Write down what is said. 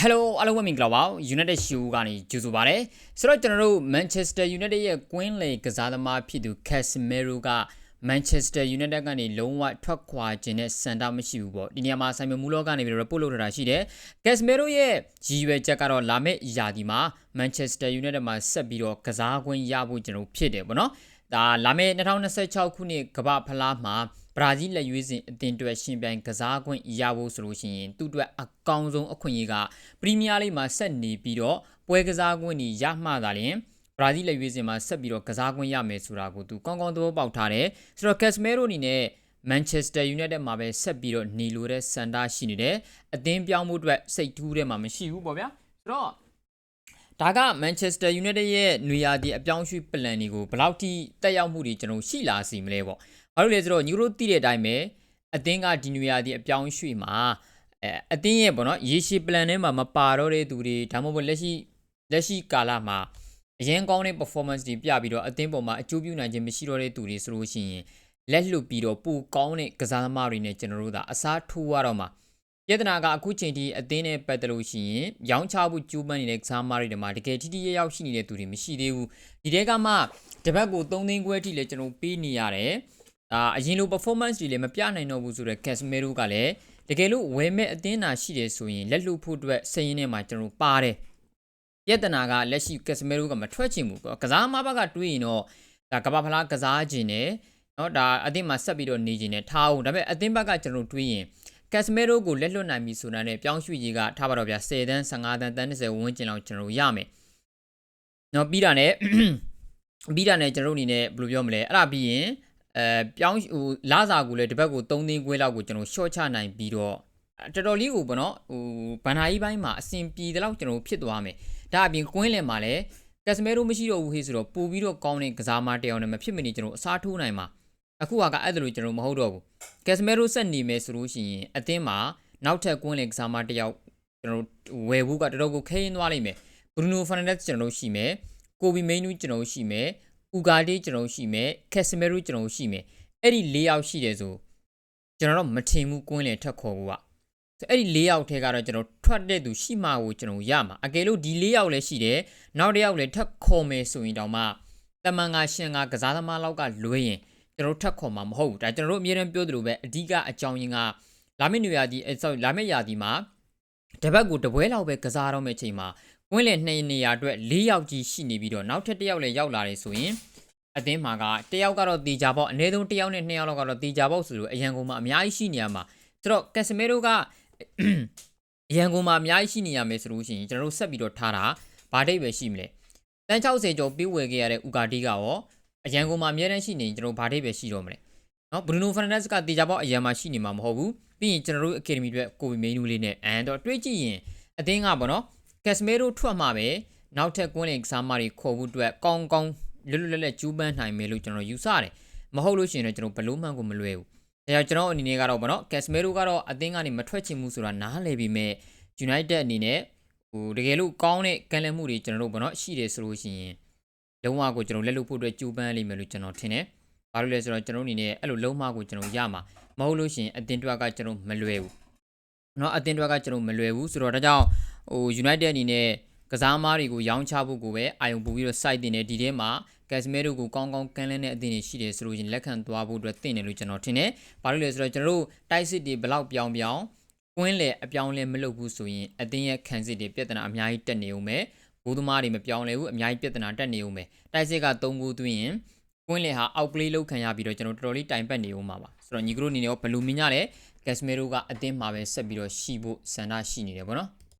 Hello အားလုံးပဲမင်္ဂလာပါ United Show ကနေကြိုဆိုပါရစေဆိုတော့ကျွန်တော်တို့ Manchester United ရဲ့ကွင်းလေကစားသမားဖြစ်သူ Casemiro က Manchester United ကနေလုံးဝထွက်ခွာခြင်းနဲ့စံတာမရှိဘူးပေါ့ဒီနေရာမှာ Simon Muller ကနေပြီး report လုပ်ထားတာရှိတယ် Casemiro ရဲ့ရည်ရွယ်ချက်ကတော့လာမယ့်ရာသီမှာ Manchester United မှာဆက်ပြီးတော့ကစားခွင့်ရဖို့ကျွန်တော်ဖြစ်တယ်ပေါ့နော် ဒါလာမယ့်2026ခုနှစ်ကမ္ဘာဖလားမှာဘရာဇီးလက်ရွေးစင်အသင်းအတွက်ရှင်ပြိုင်ကစားခွင့်ရဖို့ဆိုလို့ရှိရင်သူ့အတွက်အကောင်းဆုံးအခွင့်အရေးကပရီးမီးယားလိမှာဆက်နေပြီးတော့ပွဲကစားခွင့်ကြီးရမှသာလျှင်ဘရာဇီးလက်ရွေးစင်မှာဆက်ပြီးတော့ကစားခွင့်ရမယ်ဆိုတာကိုသူကောင်းကောင်းသဘောပေါက်ထားတယ်ဆိုတော့ Casemiro အနေနဲ့ Manchester United မှာပဲဆက်ပြီးတော့နေလိုတဲ့စန္ဒရှိနေတယ်အသင်းပြောင်းမှုအတွက်စိတ်ထူးတဲ့မှာမရှိဘူးပေါ့ဗျာဆိုတော့ ဒါက Manchester United ရဲ့နွေရာသီအပြောင်းရွှေ့ plan တွေကိုဘယ်လောက်ထိတက်ရောက်မှုတွေကျွန်တော်ရှိလာစီမလဲပေါ့ဘာလို့လဲဆိုတော့ညီတို့သိတဲ့အတိုင်းပဲအသင်းကဒီနွေရာသီအပြောင်းရွှေ့မှာအဲအသင်းရဲ့ပေါ့နော်ရေရှည် plan ထဲမှာမပါတော့တဲ့သူတွေဒါမှမဟုတ်လက်ရှိလက်ရှိကာလမှာအရင်ကောင်းတဲ့ performance တွေပြပြီးတော့အသင်းပေါ်မှာအကျိုးပြုနိုင်ခြင်းမရှိတော့တဲ့သူတွေဆိုလို့ရှိရင်လက်လွတ်ပြီးတော့ပိုကောင်းတဲ့ကစားသမားတွေနဲ့ကျွန်တော်တို့ကအစားထိုးရတော့မှာ ပြဿနာကအခုချိန်ထိအသင်းနဲ့ပတ်သက်လို့ရှိရင်ရောင်းချဖို့ကြိုးပမ်းနေတဲ့ကစားသမားတွေတမှာတကယ်ထိထိရောက်ရောက်ရှိနေတဲ့သူတွေမရှိသေးဘူးဒီတဲကမှတပတ်ကို3သိန်းခွဲထိလည်းကျွန်တော်ပေးနေရတယ်အာအရင်လို performance တွေလည်းမပြနိုင်တော့ဘူးဆိုတော့ Casemiro ကလည်းတကယ်လို့ဝယ်မဲ့အသင်းသာရှိတယ်ဆိုရင်လက်လွတ်ဖို့အတွက်စိတ်ရင်းထဲမှာကျွန်တော်ပါတယ်ပြဿနာကလက်ရှိ Casemiro ကမထွက်ချင်ဘူးပေါ့ကစားသမားဘက်ကတွေးရင်တော့ဒါကမ္ဘာဖလားကစားခြင်းနဲ့เนาะဒါအသင်းမှာဆက်ပြီးတော့နေခြင်းနဲ့ထားအောင်ဒါပေမဲ့အသင်းဘက်ကကျွန်တော်တွေးရင် ကက်စမဲရိုကိုလက်လွတ်နိုင်ပြီဆိုတာနဲ့ပြောင်းရွှေ့ကြီးကထားပါတော့ဗျာ10တန်း15တန်းတန်း30ဝန်းကျင်လောက်ကျွန်တော်ရမယ်။နော်ပြီးတာနဲ့ပြီးတာနဲ့ကျွန်တော်အနေနဲ့ဘယ်လိုပြောမလဲအဲ့ဒါပြီးရင်အဲပြောင်းဟိုလာစာကိုလည်းတစ်ဘက်ကို3သိန်းခွဲလောက်ကိုကျွန်တော် short ချနိုင်ပြီးတော့တော်တော်လေးကိုပေါ့နော်ဟိုဘန်နာကြီးပိုင်းမှာအဆင်ပြေတဲ့လောက်ကျွန်တော်ဖြစ်သွားမယ်။ဒါအပြင်ကွင်းလင်မှာလည်းကက်စမဲရိုမရှိတော့ဘူးဟေးဆိုတော့ပို့ပြီးတော့ကောင်းတဲ့ကစားမတယောက်နဲ့မဖြစ်မနေကျွန်တော်အစားထိုးနိုင်မှာ။ အခုကအဲ့ဒါလိုကျွန်တော်မဟုတ်တော့ဘူးကက်စမဲရိုဆက်နေမယ်ဆိုလို့ရှိရင်အသင်းမှာနောက်ထပ်ကွင်းလေကစားမတစ်ယောက်ကျွန်တော်ဝယ်ဖို့ကတော်တော်ကိုခဲရင်သွားလိမ့်မယ်ဘရူနိုဖာနန်ဒက်ကျွန်တော်ရှိမယ်ကိုဘီမိန်နူးကျွန်တော်ရှိမယ်ဥဂါဒေးကျွန်တော်ရှိမယ်ကက်စမဲရိုကျွန်တော်ရှိမယ်အဲ့ဒီ၄ယောက်ရှိတယ်ဆိုကျွန်တော်တော့မထင်ဘူးကွင်းလေထက်ခေါ်ဘူးကအဲ့ဒီ၄ယောက်ထဲကတော့ကျွန်တော်ထွက်တဲ့သူရှိမှကိုကျွန်တော်ရမှာအကယ်လို့ဒီ၄ယောက်လည်းရှိတယ်နောက်တစ်ယောက်လည်းထက်ခေါ်မယ်ဆိုရင်တောင်မှတမန်ကရှင်ကကစားသမားလောက်ကလွဲရင် ကျွန်တော်ထပ်ခေါ်မှာမဟုတ်ဘူးဒါကျွန်တော်တို့အမြဲတမ်းပြောသလိုပဲအဓိကအကြောင်းရင်းကလာမယ့်နေရာဒီအဲ sorry လာမယ့်ရာဒီမှာတပတ်ကိုတပွဲလောက်ပဲကစားတော့မယ့်ချိန်မှာဝင်းလေနှစ်နေရာအတွက်၄ယောက်ကြီးရှိနေပြီးတော့နောက်ထပ်တစ်ယောက်လည်းရောက်လာတယ်ဆိုရင်အသင်းမှာကတယောက်ကတော့တီကြပေါ့အနည်းဆုံးတယောက်နဲ့နှစ်ယောက်လောက်ကတော့တီကြပေါ့ဆိုလို့အရန်ကုန်မှာအများကြီးရှိနေရမှာဆိုတော့ကက်စမဲရိုကအရန်ကုန်မှာအများကြီးရှိနေရမယ်ဆိုလို့ရှိရင်ကျွန်တော်တို့ဆက်ပြီးတော့ထားတာဘာဒိတ်ပဲရှိမလဲတန်း60ကျော်ပြေးဝယ်ခဲ့ရတဲ့ဥကာတီကရော အရန်ကုန်မှာအများတန်းရှိနေရင်ကျွန်တော်ဘာဒိတ်ပဲရှိတော့မလဲနော်ဘရူနိုဖာနန်ဒက်စ်ကတေချာပေါက်အရန်မှာရှိနေမှာမဟုတ်ဘူးပြီးရင်ကျွန်တော်တို့အကယ်ဒမီတွေကိုဗီမိန်နူးလေးနဲ့အန်တော့တွေးကြည့်ရင်အသင်းကပေါ့နော်ကက်စမဲရိုထွက်မှာပဲနောက်ထပ်ကွင်းလင်ကစားမတွေခေါ်ဖို့အတွက်ကောင်းကောင်းလွတ်လွတ်လပ်လပ်ကျူးပန်းနိုင်မယ်လို့ကျွန်တော်ယူဆတယ်မဟုတ်လို့ရှိရင်တော့ကျွန်တော်ဘလို့မှန်ကိုမလွယ်ဘူးဒါကြောင့်ကျွန်တော်အနေနဲ့ကတော့ပေါ့နော်ကက်စမဲရိုကတော့အသင်းကနေမထွက်ချင်ဘူးဆိုတာနားလည်ပြီးမဲ့ United အနေနဲ့ဟိုတကယ်လို့ကောင်းတဲ့ကန်လည်မှုတွေကျွန်တော်တို့ပေါ့နော်ရှိတယ်ဆိုလို့ရှိရင် လုံးဝကိုကျွန်တော်လက်လုပ်ဖို့အတွက်ကြိုးပမ်းလိမ့်မယ်လို့ကျွန်တော်ထင်တယ်။ဘာလို့လဲဆိုတော့ကျွန်တော်အနေနဲ့အဲ့လိုလုံးဝကိုကျွန်တော်ရမှာမဟုတ်လို့ရှင်အတင်တွက်ကကျွန်တော်မလွယ်ဘူး။နော်အတင်တွက်ကကျွန်တော်မလွယ်ဘူးဆိုတော့ဒါကြောင့်ဟို United အနေနဲ့ကစားမားတွေကိုရောင်းချဖို့ကိုပဲအာယုံပူပြီးတော့ site တင်တယ်ဒီထဲမှာကက်စမဲတို့ကိုကောင်းကောင်းကန်းလန်းတဲ့အသင်းတွေရှိတယ်ဆိုလို့ရင်လက်ခံသွားဖို့အတွက်တင်တယ်လို့ကျွန်တော်ထင်တယ်။ဘာလို့လဲဆိုတော့ကျွန်တော်တို့တိုက်စစ်တွေဘလောက်ပြောင်းပြောင်းကွင်းလေအပြောင်းလဲမလုပ်ဘူးဆိုရင်အသင်းရဲ့ခံစစ်တွေပြဿနာအများကြီးတက်နေုံပဲ မယ်။ဘိုးသမားတွေမပြောင်းလဲဘူးအများကြီးပြဿနာတက်နေဦးမယ်တိုက်စစ်က3ဂိုးသွင်းရင်ကွင်းလေဟာအောက်ကလေးလောက်ခံရပြီးတော့ကျွန်တော်တော်တော်လေးတိုင်ပတ်နေဦးမှာပါဆိုတော့ညီကတို့အနေနဲ့ဘလူးမင်းရတဲ့ကက်စမီရိုကအသင်းမှာပဲဆက်ပြီးတော့ရှိဖို့ဆန္ဒရှိနေတယ်ပေါ့နော်